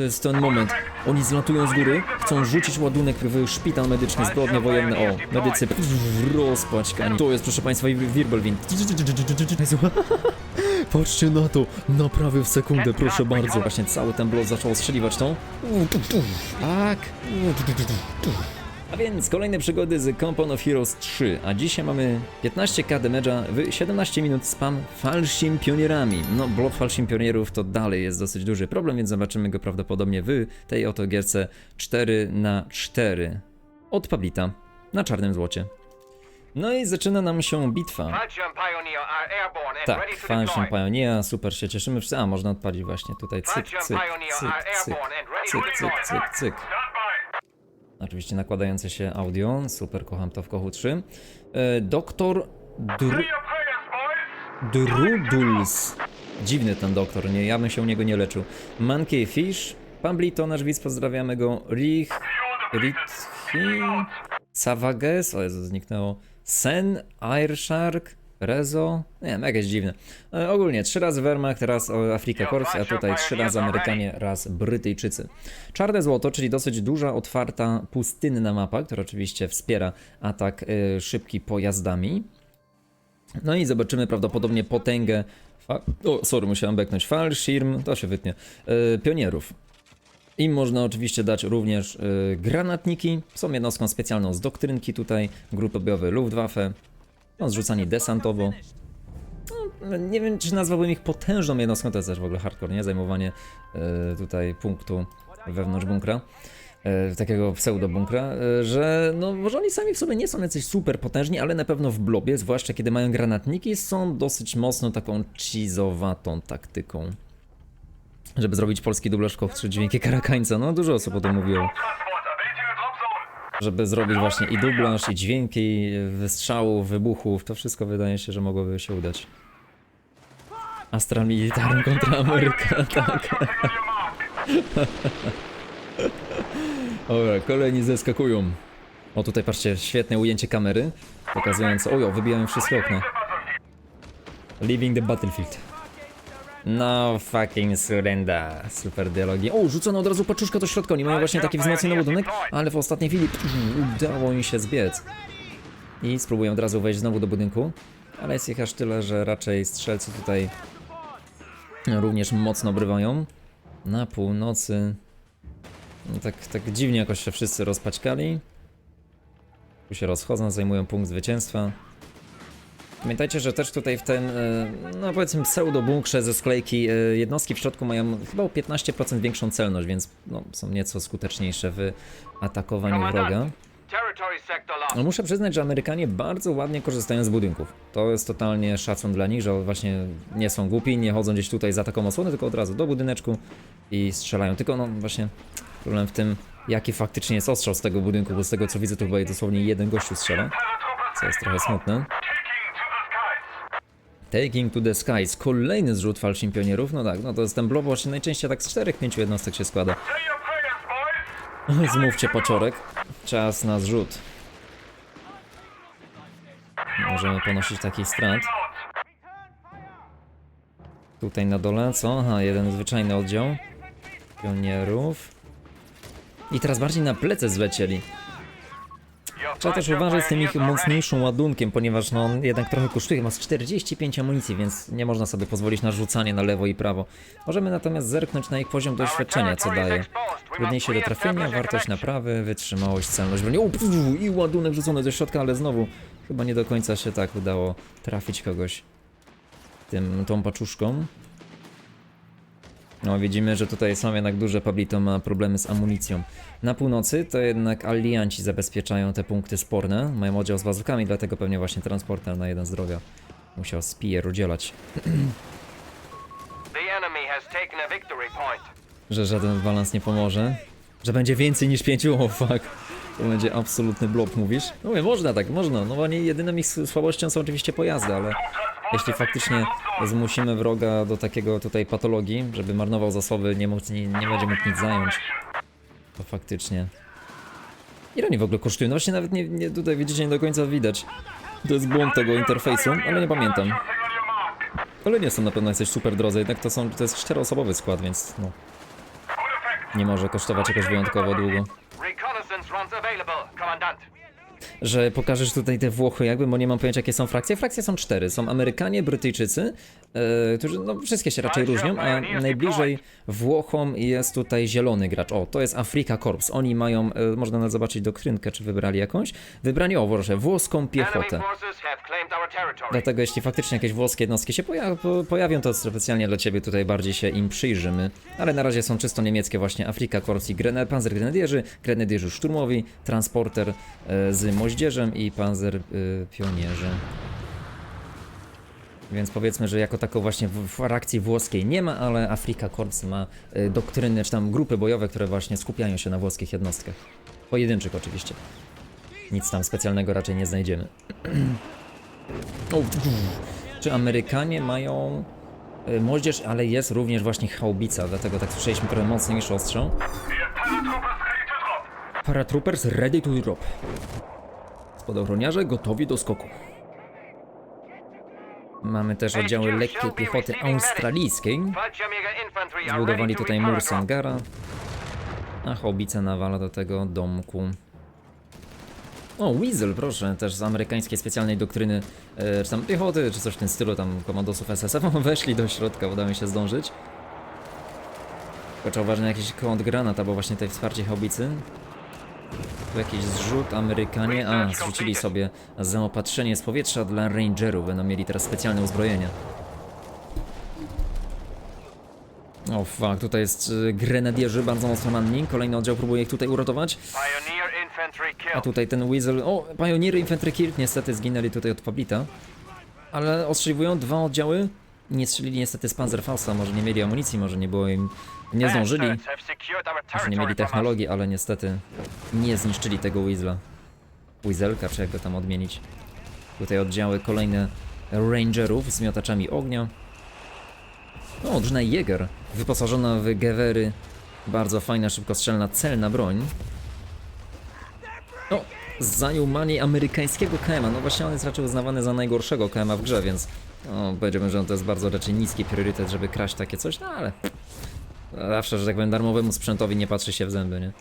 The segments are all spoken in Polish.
To jest ten moment. Oni zlatują z góry, chcą rzucić ładunek w szpital medyczny, zbrodnie wojenne. O, medycy rozpaćkani. To jest, proszę państwa, Wirbelwind. Patrzcie na to, naprawy w sekundę, proszę bardzo. Właśnie cały ten blok zaczął strzeliwać tą. Tak. A więc kolejne przygody z Company of Heroes 3, a dzisiaj mamy 15k damage'a w 17 minut spam falsim pionierami. No, blok falsim pionierów to dalej jest dosyć duży problem, więc zobaczymy go prawdopodobnie w tej oto gierce 4 na 4 od Pablita na czarnym złocie. No i zaczyna nam się bitwa. Tak, deploy. Pioneer, super się cieszymy. A, można odpalić właśnie tutaj cyk, cyk, cyk, cyk, cyk, cyk, cyk, cyk. Oczywiście nakładające się audio, super, kocham to w Kochu 3. E, doktor Dru... Druduls. Dziwny ten doktor, nie, ja bym się u niego nie leczył. Monkey Fish, Pamblito, nasz widz, pozdrawiamy go. Rich, Rithi, Savages, o Jezu, zniknęło. Sen, Airshark, Rezo, nie wiem, jakieś dziwne. E, ogólnie trzy razy Wehrmacht, raz o, Afrika Korps, a tutaj trzy razy Amerykanie, raz Brytyjczycy. Czarne złoto, czyli dosyć duża, otwarta, pustynna mapa, która oczywiście wspiera atak y, szybki pojazdami. No i zobaczymy prawdopodobnie potęgę. Fa- o, sorry, musiałem beknąć. Fallschirm, to się wytnie. y, pionierów. Im można oczywiście dać również y, granatniki. Są jednostką specjalną z doktrynki tutaj. Grupy bojowe Luftwaffe. No, zrzucani desantowo. No, nie wiem, czy nazwałbym ich potężną jednostką. To jest też w ogóle hardcore, nie? Zajmowanie y, tutaj punktu wewnątrz bunkra. e, takiego pseudo-bunkra, e, że no może oni sami w sobie nie są jacyś super potężni, ale na pewno w blobie, zwłaszcza kiedy mają granatniki, są dosyć mocno taką cheesowatą taktyką. Żeby zrobić polski dublaż w 3 dźwięki karakańca, no dużo osób o tym mówiło. Żeby zrobić właśnie i dublaż, i dźwięki wystrzałów, wybuchów, to wszystko wydaje się, że mogłoby się udać. Astral Militarny kontra Ameryka, tak. Dobra, kolejni zeskakują. O, tutaj patrzcie, świetne ujęcie kamery, pokazujące... Ojo, wybijają wszystkie okna. Leaving the battlefield. No fucking surrender. Super dialogi. O, rzucono od razu paczuszka do środka. Oni mają właśnie taki wzmocniony ładunek, ale w ostatniej chwili udało im się zbiec. I spróbują od razu wejść znowu do budynku. Ale jest ich aż tyle, że raczej strzelcy tutaj również mocno obrywają. Na północy. No tak, tak dziwnie jakoś się wszyscy rozpaćkali. Tu się rozchodzą, zajmują punkt zwycięstwa. Pamiętajcie, że też tutaj w ten, e, no powiedzmy pseudo-bunkrze ze sklejki e, jednostki w środku mają chyba o 15% większą celność, więc no, są nieco skuteczniejsze w atakowaniu wroga. No muszę przyznać, że Amerykanie bardzo ładnie korzystają z budynków. To jest totalnie szacun dla nich, że właśnie nie są głupi, nie chodzą gdzieś tutaj za taką osłonę, tylko od razu do budyneczku i strzelają. Tylko no właśnie problem w tym, jaki faktycznie jest ostrzał z tego budynku, bo z tego co widzę to chyba dosłownie jeden gościu strzela, co jest trochę smutne. Taking to the skies. Kolejny zrzut falszym pionierów. No tak, no to jest ten blob właśnie najczęściej tak z 4-5 jednostek się składa. Zmówcie paczorek. Czas na zrzut. Możemy ponosić takich strat. Tutaj na dole, co? Aha, jeden zwyczajny oddział. Pionierów. I teraz bardziej na plecy zlecieli. Trzeba też uważać z tym ich mocniejszym ładunkiem, ponieważ no, on jednak trochę kosztuje, ma z 45 amunicji, więc nie można sobie pozwolić na rzucanie na lewo i prawo. Możemy natomiast zerknąć na ich poziom doświadczenia, co daje. Trudniejsze do trafienia, wartość naprawy, wytrzymałość, celność broni. I ładunek rzucony do środka, ale znowu chyba nie do końca się tak udało trafić kogoś tym, tą paczuszką. No widzimy, że tutaj są jednak duże Pablito ma problemy z amunicją. Na północy to jednak alianci zabezpieczają te punkty sporne. Mają oddział z bazukami, dlatego pewnie właśnie transporter na jeden zdrowia musiał spier udzielać. Że żaden balans nie pomoże. Że będzie więcej niż pięciu, o fuck. To będzie absolutny blob, mówisz? No mówię, można tak, można. No bo oni jedyną ich słabością są oczywiście pojazdy, ale jeśli faktycznie zmusimy wroga do takiego tutaj patologii, żeby marnował zasoby, nie, mógł, nie, nie będzie mógł nic zająć, to faktycznie... Ile oni w ogóle kosztują? No właśnie nawet nie, nie tutaj widzicie, nie do końca widać. To jest błąd tego interfejsu, ale nie pamiętam. Ale nie są na pewno jacyś super drodzy, jednak to są, to jest czteroosobowy skład, więc no. nie może kosztować jakoś wyjątkowo długo. Reconnaissance runs available, Commandant. Że pokażesz tutaj te Włochy jakby, bo nie mam pojęcia jakie są frakcje. Frakcje są cztery. Są Amerykanie, Brytyjczycy, e, którzy no wszystkie się raczej różnią, a najbliżej Włochom jest tutaj zielony gracz. O, to jest Afrika Corps. Oni mają, e, można nawet zobaczyć doktrynkę, czy wybrali jakąś. Wybrali, o proszę, włoską piechotę. Dlatego jeśli faktycznie jakieś włoskie jednostki się poja po pojawią, to specjalnie dla Ciebie tutaj bardziej się im przyjrzymy. Ale na razie są czysto niemieckie właśnie Afrika Corps i Gren Panzergrenadierzy, grenadierzy szturmowi, transporter e, z moździerzem i panzer pionierze. Więc powiedzmy, że jako taką właśnie w- frakcji włoskiej nie ma, ale Afrika Corps ma e, doktryny, czy tam grupy bojowe, które właśnie skupiają się na włoskich jednostkach. Pojedynczych oczywiście. Nic tam specjalnego raczej nie znajdziemy. O, czy Amerykanie mają y, moździerz, ale jest również właśnie haubica, dlatego tak słyszeliśmy trochę mocniejszy ostrzał. Paratroopers ready to drop. Spadochroniarze gotowi do skoku. Mamy też oddziały lekkiej piechoty australijskiej. Zbudowali tutaj mur. Sangara, a haubica nawala do tego domku. O, Weasel, proszę, też z amerykańskiej specjalnej doktryny, e, czy tam piechoty, czy coś w tym stylu, tam komandosów SSF weszli do środka, udało mi się zdążyć. Tylko trzeba uważać na jakiś kontrgranat, albo właśnie tutaj wsparcie haubicy. Tu jakiś zrzut, Amerykanie, a, zrzucili sobie zaopatrzenie z powietrza dla rangerów, będą mieli teraz specjalne uzbrojenie. O fuck, tutaj jest y, grenadierzy bardzo mocno ranni. Kolejny oddział próbuje ich tutaj uratować. Pioneer A tutaj ten Weasel... O, Pioneery Infantry Killed niestety zginęli tutaj od Pablita. Ale ostrzeliwują dwa oddziały. Nie strzelili niestety z Panzerfausta, może nie mieli amunicji, może nie było im... Nie zdążyli. Może nie mieli technologii, ale niestety nie zniszczyli tego Weasla. Weaselka, czy jak go tam odmienić. Tutaj oddziały kolejne Rangerów z miotaczami ognia. O, drużyna Jäger, wyposażona w gewery. Bardzo fajna, szybkostrzelna, celna broń. O, zajął manie amerykańskiego KM-a. No właśnie on jest raczej uznawany za najgorszego KM-a w grze, więc no, powiedziałbym, że to jest bardzo raczej niski priorytet, żeby kraść takie coś, no ale zawsze, że tak powiem, darmowemu sprzętowi nie patrzy się w zęby, nie?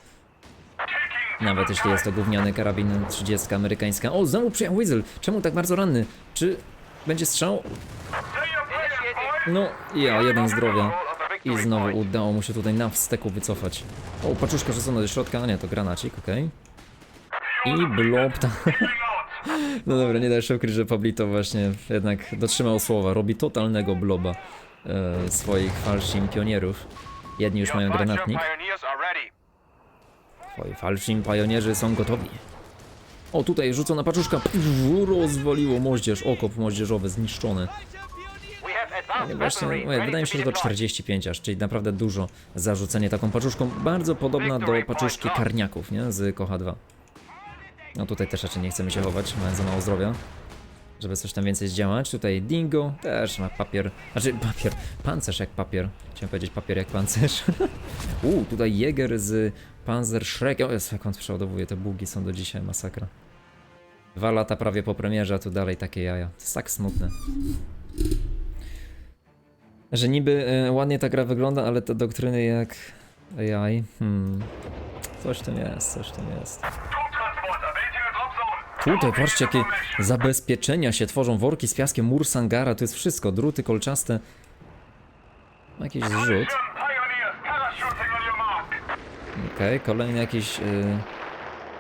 Nawet jeśli jest to gówniany karabin 30 amerykańska. O, znowu przyjechał Weasel! Czemu tak bardzo ranny? Czy będzie strzał? No, ja, jeden zdrowia. I znowu udało mu się tutaj na wsteku wycofać. O, paczuszka rzucona do środka, a nie, to granacik, okej. I blob tam. No dobra, nie da się ukryć, że Pablito właśnie jednak dotrzymał słowa. Robi totalnego bloba e, swoich falszim pionierów. Jedni już mają granatnik. Twoi falszym pionierzy są gotowi. O, tutaj rzucona paczuszka. Pff, Rozwaliło moździerz, okop moździerzowy zniszczony. Advanced Właśnie, ready wydaje mi się, że to deployed. 45 aż, czyli naprawdę dużo za rzucenie taką paczuszką. Bardzo podobna do paczuszki karniaków, nie? Z Kocha 2. No tutaj też raczej nie chcemy się chować, mając za mało zdrowia. Żeby coś tam więcej zdziałać. Tutaj Dingo też ma papier. Znaczy papier, pancerz jak papier. Chciałem powiedzieć papier jak pancerz. Uuu, tutaj Jäger z Panzer Shrek. O, jest jak on przeładowuje, te bugi są do dzisiaj masakra. Dwa lata prawie po premierze, a tu dalej takie jaja. To jest tak smutne. Że niby e, ładnie ta gra wygląda, ale te doktryny jak AI, hmm. Coś w tym jest, coś w tym jest. Tutaj patrzcie jakie zabezpieczenia się tworzą, worki z piaskiem, mur Sangara, to jest wszystko, druty kolczaste. Jakiś zrzut. Okej, kolejny jakiś y,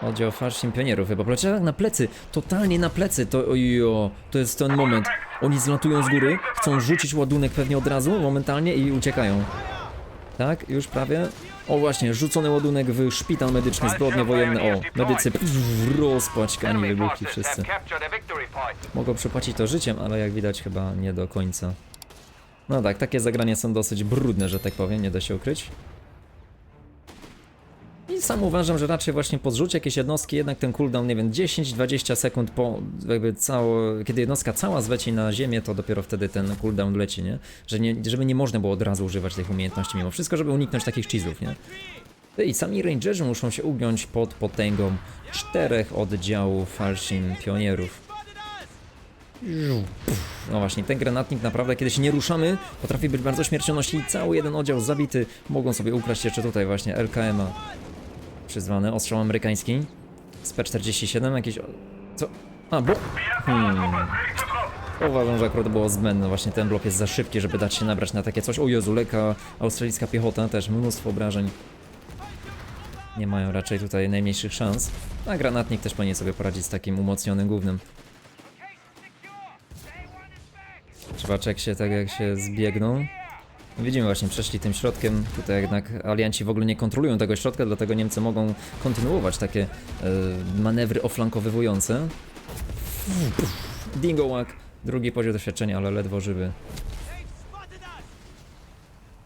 oddział Farszim Pionierów chyba. Poleciał tak na plecy, totalnie na plecy, to ojo, to jest ten moment. Oni zlatują z góry, chcą rzucić ładunek pewnie od razu, momentalnie i uciekają. Tak, już prawie. O właśnie, rzucony ładunek w szpital medyczny, zbrodnie wojenne. O, medycy rozpaćkani wybuchli wszyscy. Mogą przepłacić to życiem, ale jak widać chyba nie do końca. No tak, takie zagrania są dosyć brudne, że tak powiem, nie da się ukryć. Sam uważam, że raczej właśnie po jakiejś jednostki jednak ten cooldown, nie wiem, 10-20 sekund po jakby cało, kiedy jednostka cała zleci na ziemię, to dopiero wtedy ten cooldown leci, nie? Że nie, żeby nie można było od razu używać tych umiejętności mimo wszystko, żeby uniknąć takich cheese'ów, nie? I sami rangerzy muszą się ugiąć pod potęgą czterech oddziałów falszim pionierów. No właśnie, ten granatnik naprawdę, kiedy się nie ruszamy, potrafi być bardzo śmiercionośny i cały jeden oddział zabity. Mogą sobie ukraść jeszcze tutaj właśnie LKM-a przyzwany, ostrzał amerykański z P-47, jakieś... Co? A, bo... Hmm. Uważam, że akurat było zbędne, właśnie ten blok jest za szybki, żeby dać się nabrać na takie coś. O Jezu, leka australijska piechota, też mnóstwo obrażeń. Nie mają raczej tutaj najmniejszych szans. A granatnik też powinien sobie poradzić z takim umocnionym głównym. Zobacz jak się, tak jak się zbiegną. Widzimy właśnie, przeszli tym środkiem. Tutaj jednak alianci w ogóle nie kontrolują tego środka, dlatego Niemcy mogą kontynuować takie e, manewry oflankowywujące. Dingołak, drugi poziom doświadczenia, ale ledwo żywy.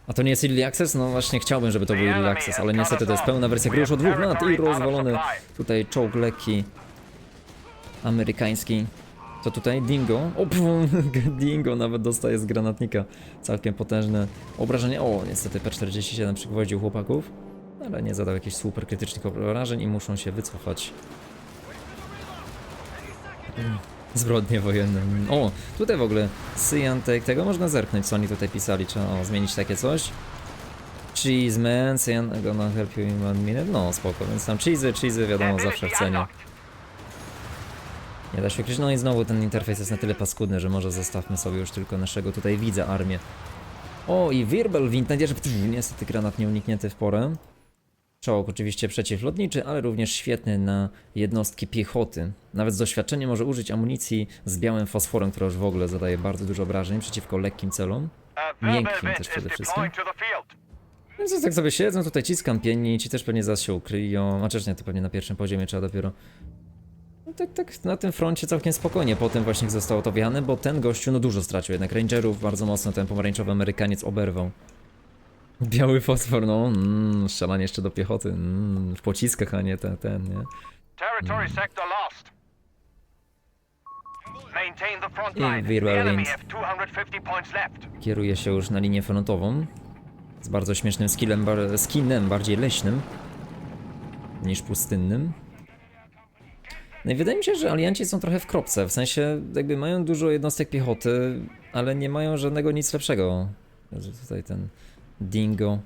A to nie jest Early Access? No właśnie chciałbym, żeby to był Early Access, ale niestety to jest pełna wersja gry już od dwóch lat i rozwalony tutaj czołg lekki amerykański. To tutaj Dingo. O, pum, Dingo nawet dostaje z granatnika. Całkiem potężne obrażenie. O, niestety P47 przygwoździł chłopaków, ale nie zadał jakichś super krytycznych obrażeń i muszą się wycofać. Zbrodnie wojenne. O, tutaj w ogóle Cyantek, tego można zerknąć, co oni tutaj pisali. Trzeba o, zmienić takie coś. Cheese man, Cyan gonna help you in one minute. No, spoko, więc tam cheesy, cheesy wiadomo, zawsze w cenie. Nie da się ukryć. No i znowu ten interfejs jest na tyle paskudny, że może zostawmy sobie już tylko naszego tutaj widza armię. O, i Wirbelwind, nadzieję, że pff, niestety granat nie uniknięty w porę. Czołg oczywiście przeciwlotniczy, ale również świetny na jednostki piechoty. Nawet z doświadczeniem może użyć amunicji z białym fosforem, która już w ogóle zadaje bardzo dużo obrażeń przeciwko lekkim celom. Miękkim też przede wszystkim. Więc tak sobie siedzą, tutaj ci skampieni, ci też pewnie zaraz się ukryją. A nie, to pewnie na pierwszym poziomie trzeba dopiero tak, tak, na tym froncie całkiem spokojnie. Potem właśnie zostało to wjechane, bo ten gościu no dużo stracił jednak. Rangerów bardzo mocno ten pomarańczowy Amerykaniec oberwał. Biały fosfor, no, mm, strzelanie jeszcze do piechoty, mm, w pociskach, a nie ten, ten, nie? Territory sector lost. Maintain the front I line. The enemy Wind. have 250 points left. Kieruje się już na linię frontową. Z bardzo śmiesznym skillem, bar skinem, bardziej leśnym niż pustynnym. No i wydaje mi się, że alianci są trochę w kropce, w sensie jakby mają dużo jednostek piechoty, ale nie mają żadnego nic lepszego. Tutaj ten Dingo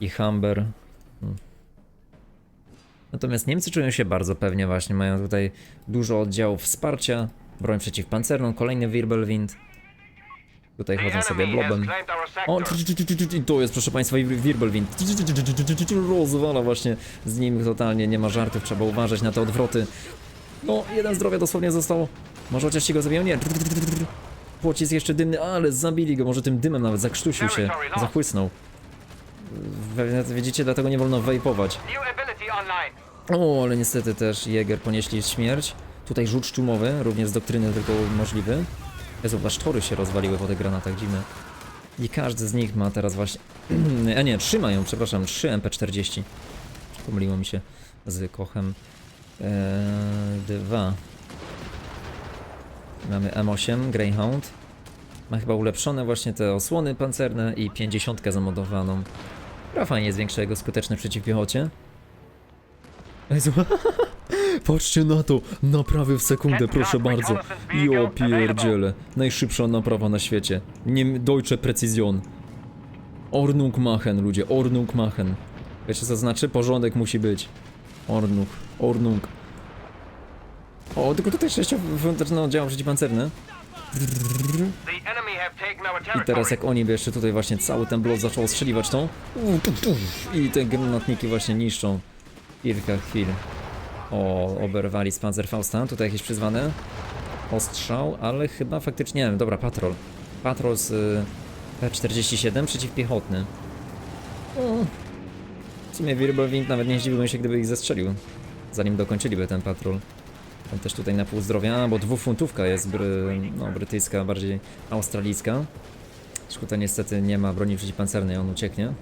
i Humber. Hmm. Natomiast Niemcy czują się bardzo pewnie właśnie, mają tutaj dużo oddziałów wsparcia, broń przeciwpancerną, kolejny Wirbelwind. Tutaj The chodzą sobie blobem. O, to jest proszę państwa Wirbelwind. Rozwala właśnie z nim totalnie, nie ma żartów, trzeba uważać na te odwroty. No, jeden zdrowia dosłownie został. Może chociaż ci go zabiją? Nie. Pocisk jeszcze dymny, ale zabili go, może tym dymem nawet zakrztusił się, zachłysnął. Widzicie, dlatego nie wolno wejpować. O, ale niestety też Jäger ponieśli śmierć. Tutaj rzut sztumowy, również z doktryny tylko możliwy. Jezu, tory się rozwaliły po tych granatach, dziwne. I każdy z nich ma teraz właśnie... A nie, trzy mają, przepraszam, trzy MP40. Pomyliło mi się z Kochem. Eee, dwa. Mamy M8, Greyhound. Ma chyba ulepszone właśnie te osłony pancerne i 50 zamodowaną. Która fajnie zwiększa jego skuteczność przeciw piechocie. Jezu, patrzcie na to, naprawy w sekundę, proszę bardzo. Jo pierdziele, najszybsza naprawa na świecie. Nie, Deutsche Präzision. Ordnung machen, ludzie, Ordnung machen. Wiecie co znaczy? Porządek musi być. Ordnung, Ordnung. O, tylko tutaj przeciwpancerne. Enemy have taken our I teraz jak oni by jeszcze tutaj właśnie cały ten blok zaczął strzeliwać tą i te granatniki właśnie niszczą kilka chwil. O, oberwali z Panzerfausta, tutaj jakieś przyzwane ostrzał, ale chyba faktycznie, nie wiem, dobra, patrol. Patrol z y, P47 przeciwpiechotny. O, w sumie Wirbelwind nawet nie zdziwiłbym się, gdyby ich zestrzelił, zanim dokończyliby ten patrol. Ten też tutaj na pół zdrowia, bo dwufuntówka jest bry, no, brytyjska, bardziej australijska. Szkuta niestety nie ma broni przeciwpancernej, on ucieknie.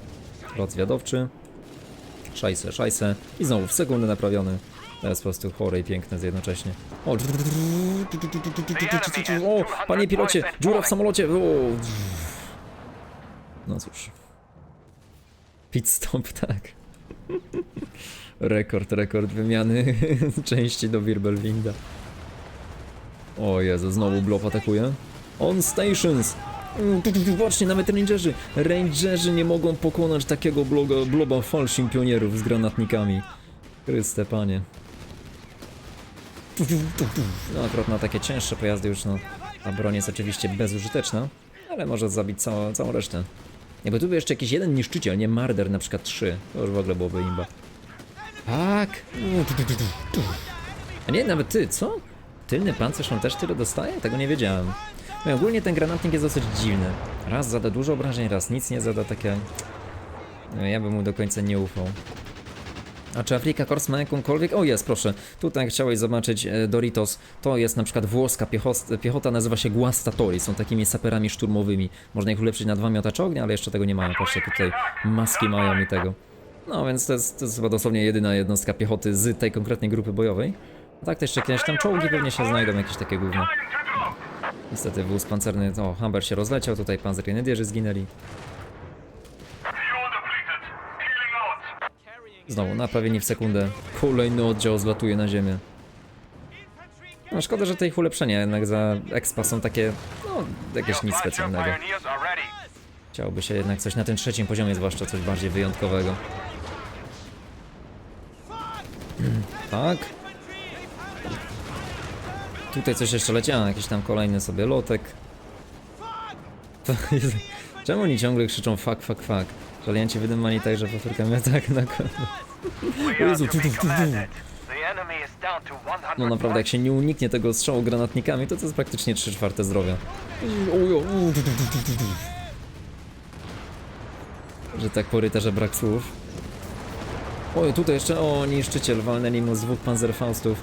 Lot zwiadowczy. Szajse, szajse. I znowu w sekundę naprawiony. To jest po prostu chore i piękne jednocześnie. O, o panie pilocie, dziura w samolocie. O. No cóż. Pit stop, tak. Rekord, rekord wymiany części do Wirbelwinda. O Jezu, znowu blob atakuje. On stations! Mm, Patrzcie, nawet rangerzy! Rangerzy nie mogą pokonać takiego bloga, bloba falszym pionierów z granatnikami. Chryste panie. No akurat na takie cięższe pojazdy już no, ta broń jest oczywiście bezużyteczna, ale może zabić całą, całą resztę. Jakby tu był jeszcze jakiś jeden niszczyciel, nie Marder na przykład 3, to już w ogóle byłoby imba. Tak! A nie, nawet ty, co? Tylny pancerz on też tyle dostaje? Tego nie wiedziałem. No ogólnie ten granatnik jest dosyć dziwny. Raz zada dużo obrażeń, raz nic nie zada, takie... No, ja bym mu do końca nie ufał. A czy Afrika Corps ma jakąkolwiek? O jest, proszę. Tutaj chciałeś zobaczyć e, Doritos. To jest na przykład włoska piechos- piechota, nazywa się Guastatori. Są takimi saperami szturmowymi. Można ich ulepszyć na dwa miotacze ognia, ale jeszcze tego nie mają. Patrzcie, tutaj maski mają i tego. No więc to jest, to jest chyba dosłownie jedyna jednostka piechoty z tej konkretnej grupy bojowej. A tak to jeszcze jakieś tam czołgi pewnie się znajdą, jakieś takie gówno. Niestety wóz pancerny, o, Humber się rozleciał, tutaj panzergrenadierzy zginęli. Znowu, naprawieni w sekundę. Kolejny oddział zlatuje na ziemię. No szkoda, że te ich ulepszenia jednak za expa są takie, no, jakieś nic specjalnego. Chciałoby się jednak coś na tym trzecim poziomie, zwłaszcza coś bardziej wyjątkowego. Tak. Tutaj coś jeszcze leciało, jakiś tam kolejny sobie lotek. Czemu oni ciągle krzyczą fuck, fuck, fuck? Alianci wydymani tak, że Afrykami atak na Jezu, tu, tu, tu, tu. commanded. The enemy is down to 100 No naprawdę, jak się nie uniknie tego strzału granatnikami, to to jest praktycznie 3 czwarte zdrowia. Że tak poryte, że brak słów. Oj, tutaj jeszcze, o, niszczyciel, walnęli mu z dwóch panzerfaustów.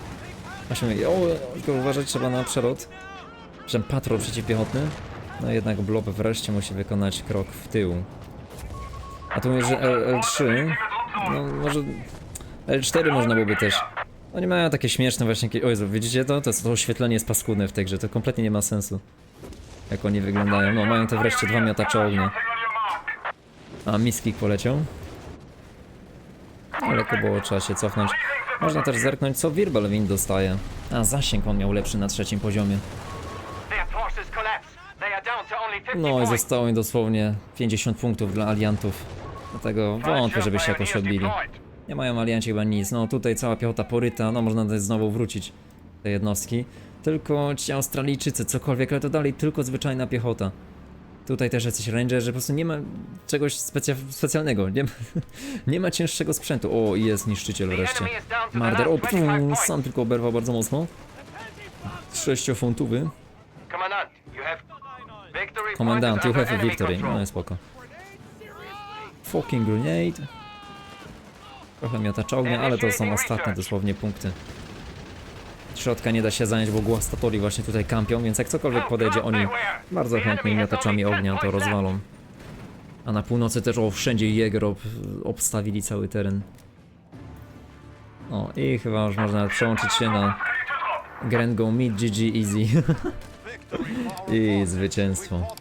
Właśnie, o, tylko uważać trzeba na przelot. Że patrol przeciwpiechotny. No jednak blob wreszcie musi wykonać krok w tył. A tu mówię, że L, L3, no może L4 można byłoby też. Oni mają takie śmieszne właśnie, jakie- o Jezu, widzicie to? To, to oświetlenie jest paskudne w tej grze, to kompletnie nie ma sensu. Jak oni wyglądają. No, mają te wreszcie dwa miotacze ognia. A, miskik poleciał. Daleko było, trzeba się cofnąć. Można też zerknąć, co Wirbelwind dostaje. A, zasięg on miał lepszy na trzecim poziomie. Their forces collapse. They are down to only 50 No i zostało im dosłownie 50 punktów dla aliantów. Dlatego wątpię, żeby się jakoś odbili. Nie mają alianci chyba nic. No tutaj cała piechota poryta, no można też znowu wrócić te jednostki. Tylko ci Australijczycy, cokolwiek, ale to dalej tylko zwyczajna piechota. Tutaj też jacyś rangerzy, po prostu nie ma czegoś specja specjalnego, nie ma, nie ma cięższego sprzętu. O, jest niszczyciel wreszcie. Marder, o, pum, sam tylko oberwał bardzo mocno. Sześciofuntowy. Commandant, you have victory Komendant, points you Fucking grenade. Trochę miotacz ognia, ale to są ostatnie dosłownie punkty. Środka nie da się zająć, bo Guastatori właśnie tutaj kampią, więc jak cokolwiek podejdzie, oni bardzo chętnie miotaczami ognia to rozwalą. A na północy też, o, wszędzie Jäger ob, obstawili cały teren. O, i chyba już można przełączyć się na Grengo Mid GG Easy. I zwycięstwo.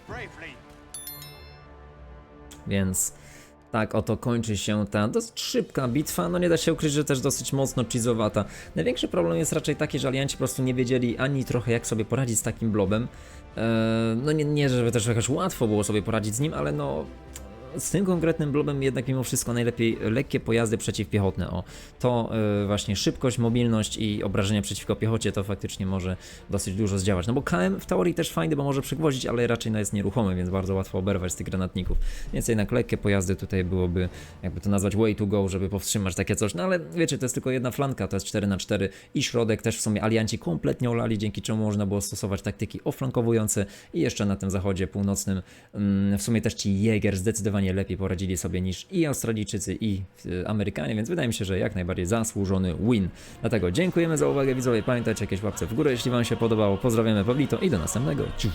Więc tak oto kończy się ta dosyć szybka bitwa. No nie da się ukryć, że też dosyć mocno cheezowata. Największy problem jest raczej taki, że alianci po prostu nie wiedzieli ani trochę jak sobie poradzić z takim blobem. Eee, no nie, nie, żeby też jakoś łatwo było sobie poradzić z nim, ale no z tym konkretnym blobem jednak mimo wszystko najlepiej lekkie pojazdy przeciwpiechotne. O, to y, właśnie szybkość, mobilność i obrażenia przeciwko piechocie to faktycznie może dosyć dużo zdziałać. No bo KM w teorii też fajny, bo może przygwoździć, ale raczej no jest nieruchomy, więc bardzo łatwo oberwać z tych granatników. Więc jednak lekkie pojazdy tutaj byłoby, jakby to nazwać, way to go, żeby powstrzymać takie coś. No ale wiecie, to jest tylko jedna flanka, to jest 4 na 4 i środek też w sumie alianci kompletnie olali, dzięki czemu można było stosować taktyki oflankowujące i jeszcze na tym zachodzie północnym mm, w sumie też ci Jäger zdecydowanie lepiej poradzili sobie niż i Australijczycy i y, Amerykanie, więc wydaje mi się, że jak najbardziej zasłużony win. Dlatego dziękujemy za uwagę widzowie, pamiętajcie jakieś łapce w górę, jeśli wam się podobało, pozdrawiamy Pawlito i do następnego. Ciu.